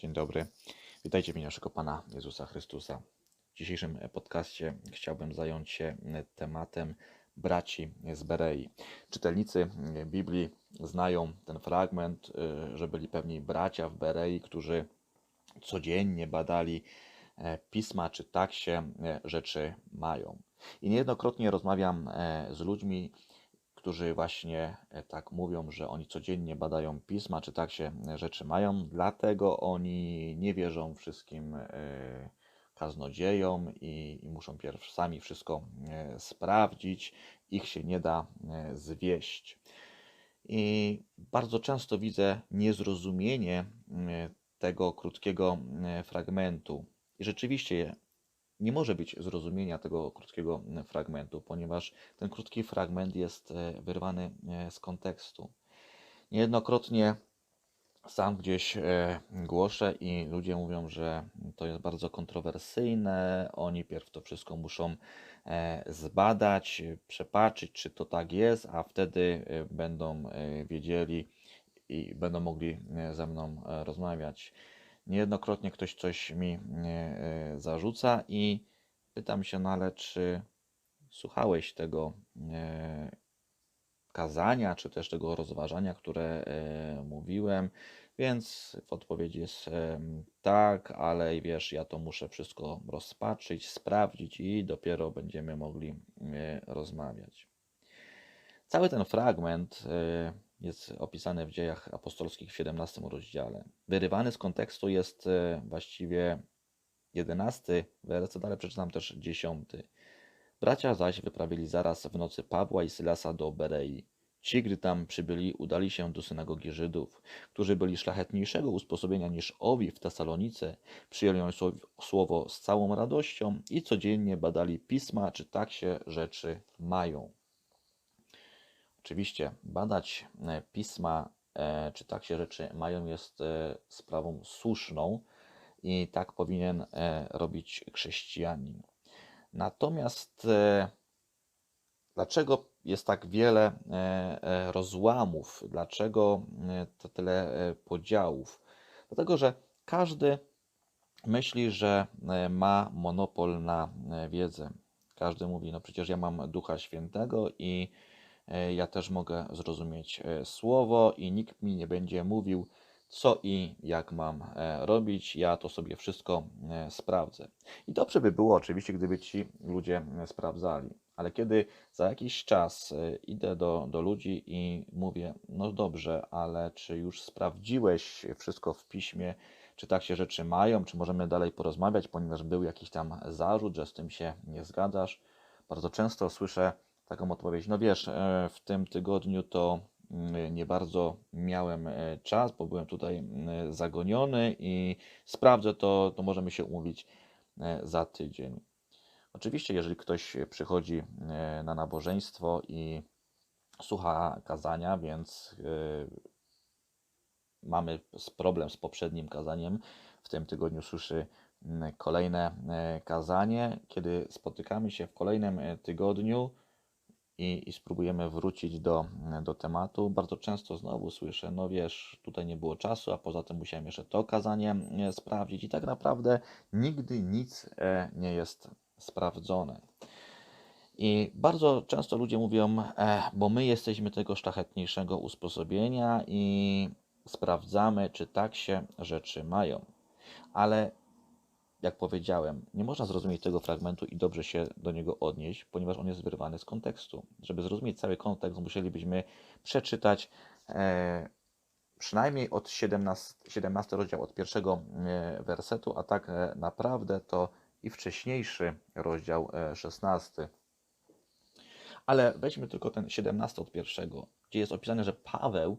Dzień dobry. Witajcie imieniu naszego Pana Jezusa Chrystusa. W dzisiejszym podcaście chciałbym zająć się tematem braci z Berei. Czytelnicy Biblii znają ten fragment, że byli pewni bracia w Berei, którzy codziennie badali e, pisma, czy tak się e, rzeczy mają. I niejednokrotnie rozmawiam e, z ludźmi, którzy właśnie e, tak mówią, że oni codziennie badają pisma, czy tak się e, rzeczy mają, dlatego oni nie wierzą wszystkim e, kaznodziejom i, i muszą pierw sami wszystko sprawdzić, ich się nie da zwieść. I bardzo często widzę niezrozumienie tego krótkiego fragmentu. I rzeczywiście nie może być zrozumienia tego krótkiego mm, fragmentu, ponieważ ten krótki fragment jest e, wyrwany e, z kontekstu. Niejednokrotnie sam gdzieś e, głoszę i ludzie mówią, że to jest bardzo kontrowersyjne. Oni pierw to wszystko muszą zbadać, przepatrzyć, czy to tak jest, a wtedy będą wiedzieli i będą mogli ze mną rozmawiać. Niejednokrotnie ktoś coś mi e, zarzuca i pytam się, no ale czy słuchałeś tego e, kazania, czy też tego rozważania, które e, mówiłem? Więc w odpowiedzi jest tak, ale wiesz, ja to muszę wszystko rozpatrzyć, sprawdzić i dopiero będziemy mogli rozmawiać. Cały ten fragment jest opisany w dziejach apostolskich w 17 rozdziale. Wyrywany z kontekstu jest e, właściwie 11 werset, ale przeczytam też 10. Bracia zaś wyprawili zaraz w nocy Pawła i Sylasa do Berei. Ci, gdy tam przybyli, udali się do synagogi Żydów, którzy byli szlachetniejszego usposobienia niż owi w Tesalonice, przyjęli słowo z całą radością i codziennie badali pisma, czy tak się rzeczy mają. Oczywiście badać e, pisma, e, czy tak się rzeczy mają, jest e, sprawą słuszną i tak powinien robić chrześcijanin. Natomiast dlaczego jest tak wiele rozłamów, dlaczego to tyle podziałów? Dlatego, że każdy myśli, że ma monopol na wiedzę. Każdy mówi, no przecież ja mam Ducha Świętego i ja też mogę zrozumieć e, słowo i nikt mi nie będzie mówił, co i jak mam e, robić. Ja to sobie wszystko sprawdzę. I dobrze by było oczywiście, gdyby ci ludzie sprawdzali. Ale kiedy za jakiś czas idę do, do ludzi i mówię, no dobrze, ale czy już sprawdziłeś wszystko w piśmie, czy tak się rzeczy mają, czy możemy dalej porozmawiać, ponieważ był jakiś tam zarzut, że z tym się nie zgadzasz. Bardzo często słyszę, taką odpowiedź. No wiesz, e, w tym tygodniu to mm, nie bardzo miałem e, czas, bo byłem tutaj mm, zagoniony i sprawdzę to, to możemy się umówić e, za tydzień. Oczywiście, jeżeli ktoś przychodzi na nabożeństwo i słucha kazania, więc mamy problem z poprzednim kazaniem, w tym tygodniu słyszy mm, kolejne kazanie. Kiedy spotykamy się w kolejnym tygodniu, i, i spróbujemy wrócić do, do tematu. Bardzo często znowu słyszę, no wiesz, tutaj nie było czasu, a poza tym musiałem jeszcze to kazanie e, sprawdzić i tak naprawdę nigdy nic e, nie jest sprawdzone. I bardzo często ludzie mówią, e, bo my jesteśmy tego szlachetniejszego usposobienia i sprawdzamy, czy tak się rzeczy mają. Ale jak powiedziałem, nie można zrozumieć tego fragmentu i dobrze się do niego odnieść, ponieważ on jest wyrwany z kontekstu. Żeby zrozumieć cały kontekst, musielibyśmy przeczytać e, przynajmniej od 17, 17 rozdział, od pierwszego e, wersetu, a tak e, naprawdę to i wcześniejszy rozdział e, 16. Ale weźmy tylko ten 17 od pierwszego, gdzie jest opisane, że Paweł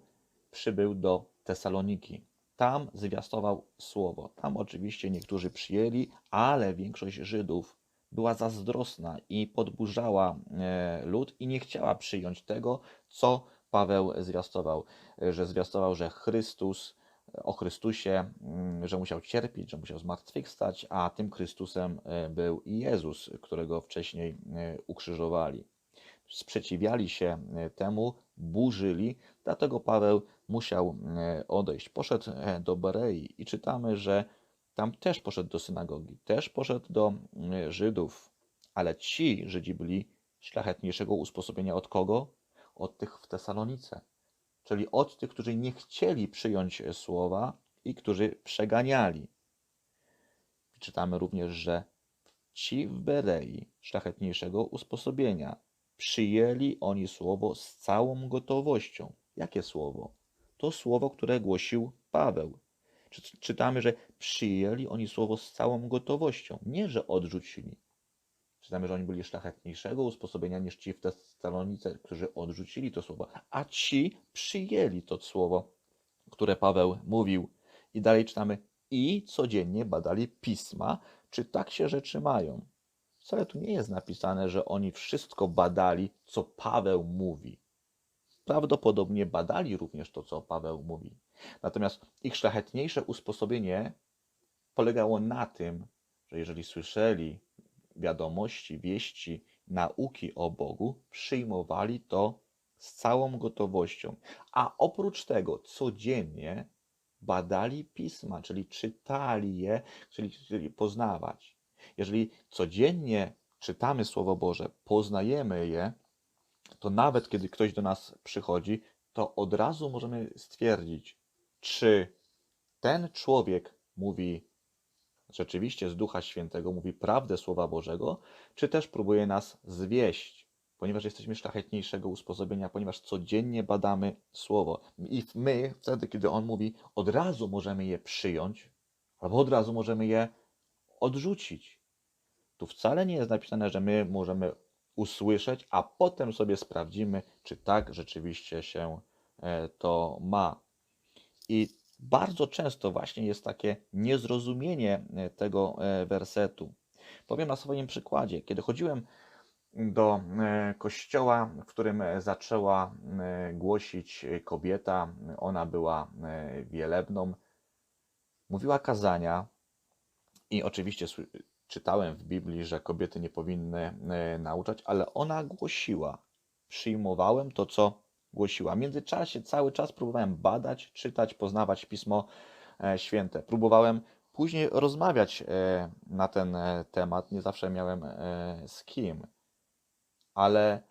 przybył do Tesaloniki. Tam zwiastował słowo. Tam oczywiście niektórzy przyjęli, ale większość Żydów była zazdrosna i podburzała e, lud i nie chciała przyjąć tego, co Paweł zwiastował, że zwiastował, że Chrystus, o Chrystusie, mm, że musiał cierpieć, że musiał zmartwychwstać, a tym Chrystusem e, był Jezus, którego wcześniej e, ukrzyżowali. Sprzeciwiali się temu, burzyli, dlatego Paweł musiał e, odejść. Poszedł e, do Berei i czytamy, że tam też poszedł do synagogi, też poszedł do e, Żydów, ale ci Żydzi byli szlachetniejszego usposobienia od kogo? Od tych w Tesalonice, czyli od tych, którzy nie chcieli przyjąć słowa i którzy przeganiali. Czytamy również, że ci w Berei szlachetniejszego usposobienia przyjęli oni słowo z całą gotowością. Jakie słowo? To słowo, które głosił Paweł. Czytamy, że przyjęli oni słowo z całą gotowością, nie że odrzucili. Czytamy, że oni byli szlachetniejszego usposobienia niż ci w Tesalonice, którzy odrzucili to słowo, a ci przyjęli to słowo, które Paweł mówił. I dalej czytamy, i codziennie badali pisma, czy tak się rzeczy mają. Wcale tu nie jest napisane, że oni wszystko badali, co Paweł mówi. Prawdopodobnie badali również to, co Paweł mówi. Natomiast ich szlachetniejsze usposobienie polegało na tym, że jeżeli słyszeli wiadomości, wieści, nauki o Bogu, przyjmowali to z całą gotowością. A oprócz tego codziennie badali pisma, czyli czytali je, czyli, czyli poznawać. Jeżeli codziennie czytamy Słowo Boże, poznajemy je, to nawet kiedy ktoś do nas przychodzi, to od razu możemy stwierdzić, czy ten człowiek mówi rzeczywiście z Ducha Świętego, mówi prawdę Słowa Bożego, czy też próbuje nas zwieść, ponieważ jesteśmy szlachetniejszego usposobienia, ponieważ codziennie badamy Słowo. I my, wtedy, kiedy On mówi, od razu możemy je przyjąć, albo od razu możemy je odrzucić. Tu wcale nie jest napisane, że my możemy usłyszeć, a potem sobie sprawdzimy, czy tak rzeczywiście się e, to ma. I bardzo często właśnie jest takie niezrozumienie e, tego e, wersetu. Powiem na swoim przykładzie. Kiedy chodziłem do kościoła, w którym zaczęła głosić kobieta, ona była wielebną, mówiła kazania i oczywiście czytałem w Biblii, że kobiety nie powinny e, nauczać, ale ona głosiła. Przyjmowałem to, co głosiła. W międzyczasie cały czas próbowałem badać, czytać, poznawać Pismo e, Święte. Próbowałem później rozmawiać e, na ten temat. Nie zawsze miałem z kim, ale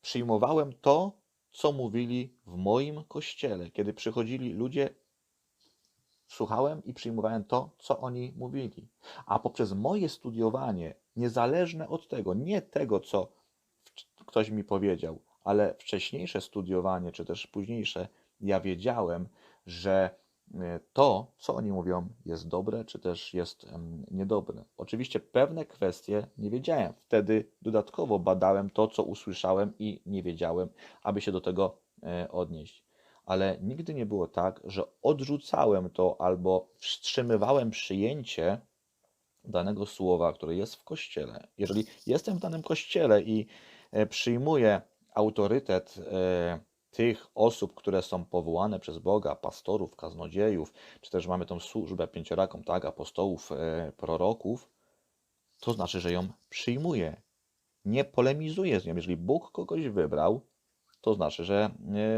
przyjmowałem to, co mówili w moim kościele. Kiedy przychodzili ludzie słuchałem i przyjmowałem to, co oni mówili. A poprzez moje studiowanie, niezależne od tego, nie tego, co ktoś mi powiedział, ale wcześniejsze studiowanie, czy też późniejsze, ja wiedziałem, że e, to, co oni mówią, jest dobre, czy też jest niedobre. Oczywiście pewne kwestie nie wiedziałem. Wtedy dodatkowo badałem to, co usłyszałem i nie wiedziałem, aby się do tego e, odnieść ale nigdy nie było tak, że odrzucałem to albo wstrzymywałem przyjęcie danego słowa, które jest w kościele. Jeżeli jestem w danym kościele i e, przyjmuję autorytet e, tych osób, które są powołane przez Boga, pastorów, kaznodziejów, czy też mamy tą służbę pięcioraką, tak, apostołów, e, proroków, to znaczy, że ją przyjmuję. Nie polemizuję z nią. Jeżeli Bóg kogoś wybrał, to znaczy, że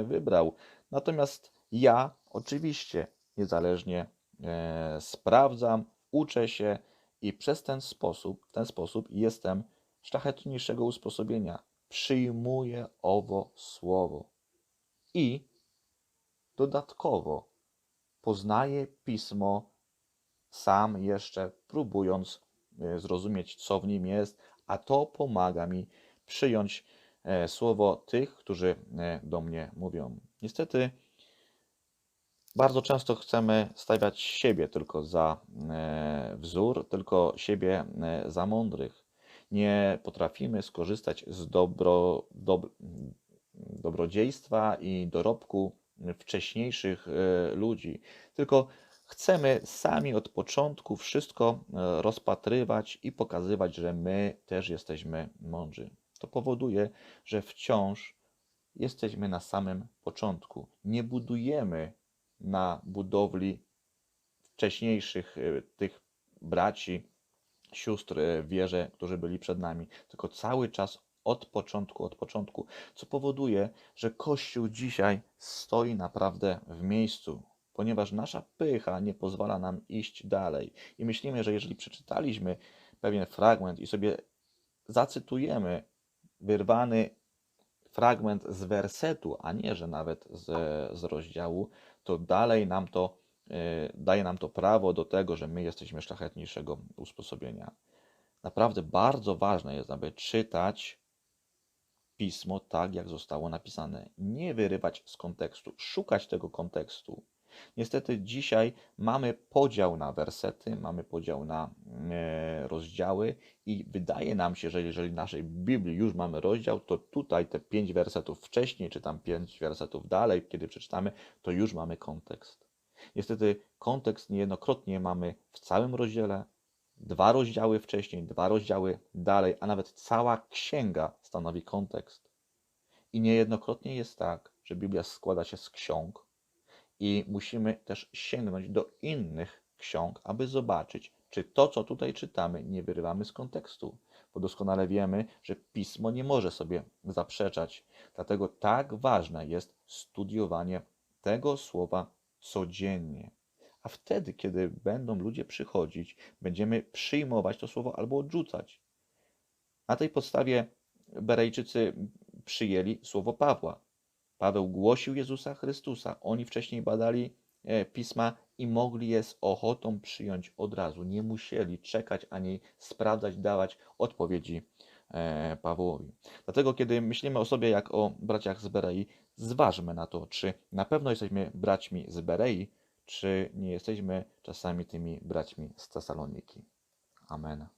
wybrał. Natomiast ja oczywiście niezależnie e, sprawdzam, uczę się i przez ten sposób, ten sposób jestem szlachetniejszego usposobienia. Przyjmuję owo słowo i dodatkowo poznaję pismo sam jeszcze próbując e, zrozumieć, co w nim jest, a to pomaga mi przyjąć e, słowo tych, którzy e, do mnie mówią. Niestety bardzo często chcemy stawiać siebie tylko za e, wzór, tylko siebie e, za mądrych. Nie potrafimy skorzystać z dobro, dob, dobrodziejstwa i dorobku wcześniejszych e, ludzi, tylko chcemy sami od początku wszystko rozpatrywać i pokazywać, że my też jesteśmy mądrzy. To powoduje, że wciąż jesteśmy na samym początku. Nie budujemy na budowli wcześniejszych e, tych braci, sióstr w wierze, którzy byli przed nami, tylko cały czas od początku, od początku, co powoduje, że Kościół dzisiaj stoi naprawdę w miejscu, ponieważ nasza pycha nie pozwala nam iść dalej. I myślimy, że jeżeli przeczytaliśmy pewien fragment i sobie zacytujemy wyrwany fragment z wersetu, a nie, że nawet z, z rozdziału, to dalej nam to y, daje nam to prawo do tego, że my jesteśmy szlachetniejszego usposobienia. Naprawdę bardzo ważne jest, aby czytać pismo tak, jak zostało napisane. Nie wyrywać z kontekstu, szukać tego kontekstu. Niestety dzisiaj mamy podział na wersety, mamy podział na e, rozdziały i wydaje nam się, że jeżeli w naszej Biblii już mamy rozdział, to tutaj te pięć wersetów wcześniej, czy tam pięć wersetów dalej, kiedy przeczytamy, to już mamy kontekst. Niestety kontekst niejednokrotnie mamy w całym rozdziale, dwa rozdziały wcześniej, dwa rozdziały dalej, a nawet cała księga stanowi kontekst. I niejednokrotnie jest tak, że Biblia składa się z ksiąg, i musimy też sięgnąć do innych ksiąg, aby zobaczyć, czy to, co tutaj czytamy, nie wyrywamy z kontekstu. Bo doskonale wiemy, że pismo nie może sobie zaprzeczać. Dlatego tak ważne jest studiowanie tego słowa codziennie. A wtedy, kiedy będą ludzie przychodzić, będziemy przyjmować to słowo albo odrzucać. Na tej podstawie Berejczycy przyjęli słowo Pawła. Paweł głosił Jezusa Chrystusa. Oni wcześniej badali e, pisma i mogli je z ochotą przyjąć od razu. Nie musieli czekać ani sprawdzać, dawać odpowiedzi e, Pawłowi. Dlatego, kiedy myślimy o sobie jak o braciach z Berei, zważmy na to, czy na pewno jesteśmy braćmi z Berei, czy nie jesteśmy czasami tymi braćmi z Tesaloniki. Amen.